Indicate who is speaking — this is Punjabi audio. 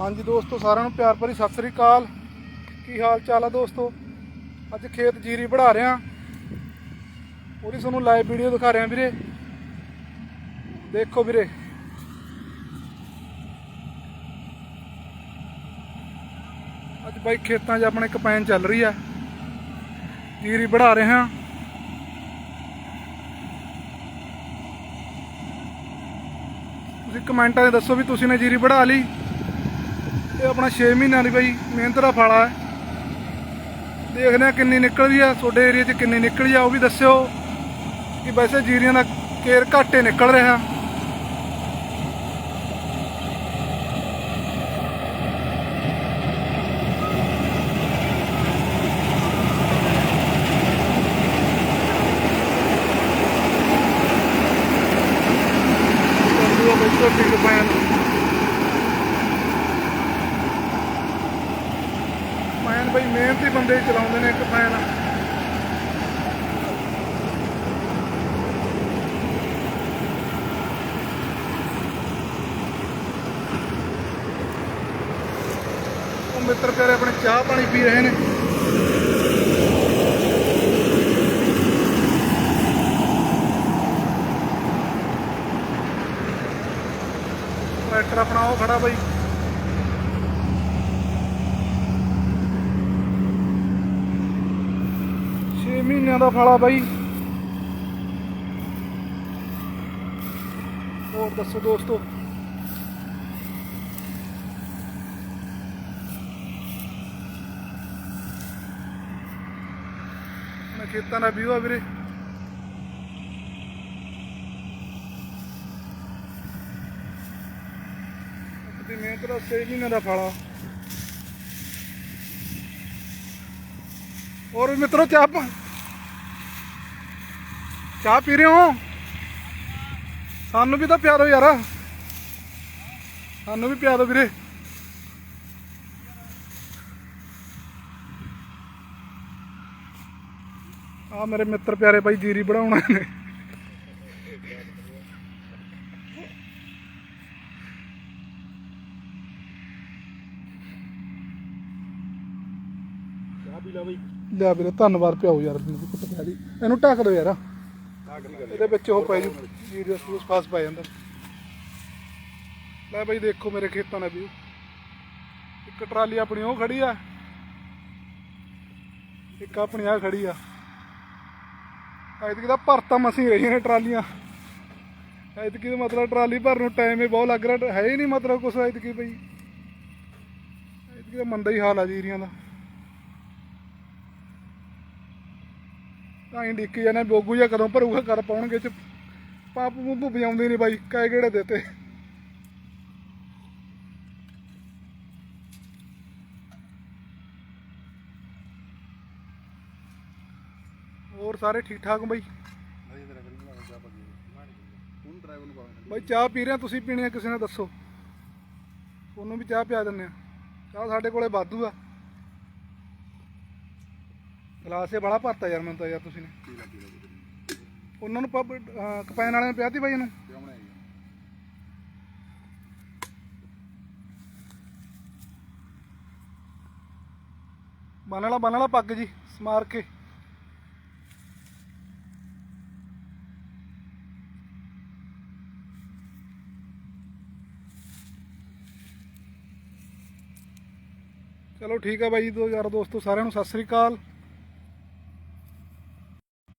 Speaker 1: ਹਾਂਜੀ ਦੋਸਤੋ, ਸਾਰਿਆਂ ਨੂੰ ਪਿਆਰ ਭਰੀ ਸਤਿ ਸ੍ਰੀ ਅਕਾਲ। ਕੀ ਹਾਲ ਚਾਲ ਆ ਦੋਸਤੋ? ਅੱਜ ਖੇਤ ਜੀਰੀ ਵੜਾ ਰਿਆਂ ਉਹਦੀ ਤੁਹਾਨੂੰ ਲਾਈਵ ਵੀਡੀਓ ਦਿਖਾ ਰਿਆਂ ਵੀਰੇ। ਦੇਖੋ ਵੀਰੇ। ਅੱਜ ਬਾਈ ਖੇਤਾਂ 'ਚ ਆਪਣੇ ਕਪੈਨ ਚੱਲ ਰਹੀ ਆ। ਜੀਰੀ ਵੜਾ ਰਹੇ ਹਾਂ। ਤੁਸੀਂ ਕਮੈਂਟਾਂ 'ਚ ਦੱਸੋ ਵੀ ਤੁਸੀਂ ਨੇ ਜੀਰੀ ਵੜਾ ਲਈ? ਇਹ ਆਪਣਾ 6 ਮਹੀਨਿਆਂ ਦੀ ਬਈ ਮਿਹਨਤ ਦਾ ਫਲ ਆ। ਦੇਖਦੇ ਆ ਕਿੰਨੀ ਨਿਕਲਦੀ ਆ, ਤੁਹਾਡੇ ਏਰੀਆ 'ਚ ਕਿੰਨੀ ਨਿਕਲੀ ਆ, ਉਹ ਵੀ ਦੱਸਿਓ ਕਿ ਵੈਸੇ ਜੀਰੀਆਂ ਦਾ ਕੇਰ ਘਾਟੇ ਨਿਕਲ ਰਿਹਾ। ਚੱਲੂ ਆ ਬਈ ਬਈ ਮਿਹਨਤੀ ਬੰਦੇ ਚਲਾਉਂਦੇ ਨੇ ਕਪੈਨ ਉਹ ਮਿੱਤਰ ਪਿਆਰੇ ਆਪਣੇ ਚਾਹ ਪਾਣੀ ਪੀ ਰਹੇ ਨੇ। ਟਰੈਕਟਰ ਆਪਣਾ ਉਹ ਖੜਾ ਬਈ। ਛੇ ਮਹੀਨਿਆਂ ਦਾ ਫਲਾ ਬਾਈ। ਹੋਰ ਦੱਸੋ ਦੋਸਤੋ। ਮੈਂ ਖੇਤਾਂ ਦਾ ਵਿਊ ਆ ਵੀਰੇ। ਦੀ ਮਿਹਨਤ ਦਾ 6 ਮਹੀਨਿਆਂ ਦਾ ਫਲਾ। ਹੋਰ ਵੀ ਮਿੱਤਰੋ, ਚਾਹ ਚਾਹ ਪੀ ਰਹੇ ਹੋ? ਸਾਨੂੰ ਵੀ ਤਾਂ ਪਿਆ ਦਿਓ ਯਾਰ। ਸਾਨੂੰ ਵੀ ਪਿਆ ਦਿਓ ਵੀਰੇ। ਆ ਮੇਰੇ ਮਿੱਤਰ ਪਿਆਰੇ ਭਾਈ ਜੀਰੀ ਬਣਾਉਣਾ ਨੇ। ਲਿਆ ਵੀਰੇ ਧੰਨਵਾਦ ਪਿਆਓ ਯਾਰ ਇਹਨੂੰ ਢੱਕ ਦਿਓ ਯਾਰ। ਇਹਦੇ ਵਿੱਚ ਉਹ ਪੈ ਜੂ ਜੀਰੀ ਸੂਸ ਫਾਸ ਪੈ ਜਾਂਦਾ। ਲੈ ਬਈ ਦੇਖੋ ਮੇਰੇ ਖੇਤਾਂ ਦਾ ਵੀ ਇੱਕ ਟਰਾਲੀ ਆਪਣੀ ਉਹ ਖੜੀ ਆ, ਇੱਕ ਆਪਣੀ ਆ ਖੜੀ ਆ। ਐਤਕੀ ਤਾਂ ਭਰਤਾ ਮਸੀਂ ਰਹੀਆਂ ਨੇ ਟਰਾਲੀਆਂ। ਐਤਕੀ ਦਾ ਮਤਲਬ ਟਰਾਲੀ ਭਰਨ ਨੂੰ ਟਾਈਮ ਹੀ ਬਹੁਤ ਲੱਗ ਰਿਹਾ, ਹੈ ਹੀ ਨਹੀਂ ਮਤਲਬ ਕੁਛ ਐਤਕੀ ਬਈ। ਐਤਕੀ ਤਾਂ ਮੰਦਾ ਹੀ ਹਾਲ ਆ ਜੀਰੀਆਂ ਦਾ। ਤਾਂ ਹੀ ਡਿੱਕੀ ਜਾਂਦੇ ਬੋਗੂ ਜਾਂ ਕਦੋਂ ਭਰੂਗਾ ਕਰ ਪਾਉਣਗੇ ਚ। ਪਾਪ ਮੂੰਹ ਵਜਾਉਂਦੇ ਨਹੀਂ ਬਾਈ ਕਾਇ ਕਿਹੜੇ ਦਿੱਤੇ। ਹੋਰ ਸਾਰੇ ਠੀਕ ਠਾਕ ਬਾਈ? ਬਾਈ ਚਾਹ ਪੀ ਰਹੇ ਤੁਸੀਂ ਪੀਣੀ ਆ, ਕਿਸੇ ਨੇ ਦੱਸੋ। ਤੁਹਾਨੂੰ ਵੀ ਚਾਹ ਪਿਆ ਦਿੰਦੇ ਆ। ਚਾਹ ਸਾਡੇ ਕੋਲੇ ਵਾਧੂ ਆ। ਗਲਾਸ ਗਲਾਸੇ ਬੜਾ ਭਰਤਾ ਯਾਰ ਮੈਨੂੰ ਤਾਂ ਯਾਰ ਤੁਸੀਂ ਨੇ।
Speaker 2: ਪੀ ਲਾ
Speaker 1: ਉਹਨਾਂ ਨੂੰ ਪੱਬ, ਅਹ, ਕਪੈਨ ਵਾਲਿਆਂ ਨੇ ਪਿਆਤੀ ਬਾਈ ਇਹਨੂੰ?
Speaker 2: ਪਿਆਉਣਾ ਹੈ
Speaker 1: ਬੰਨ ਵਾਲਾ ਬੰਨ ਵਾਲਾ ਪੱਗ ਜੀ, ਸਮਾਰ ਕੇ। ਚਲੋ ਠੀਕ ਆ ਬਾਈ ਦੋ ਯਾਰ ਦੋਸਤੋ, ਸਾਰਿਆਂ ਨੂੰ ਸਤਿ ਸ੍ਰੀ ਅਕਾਲ।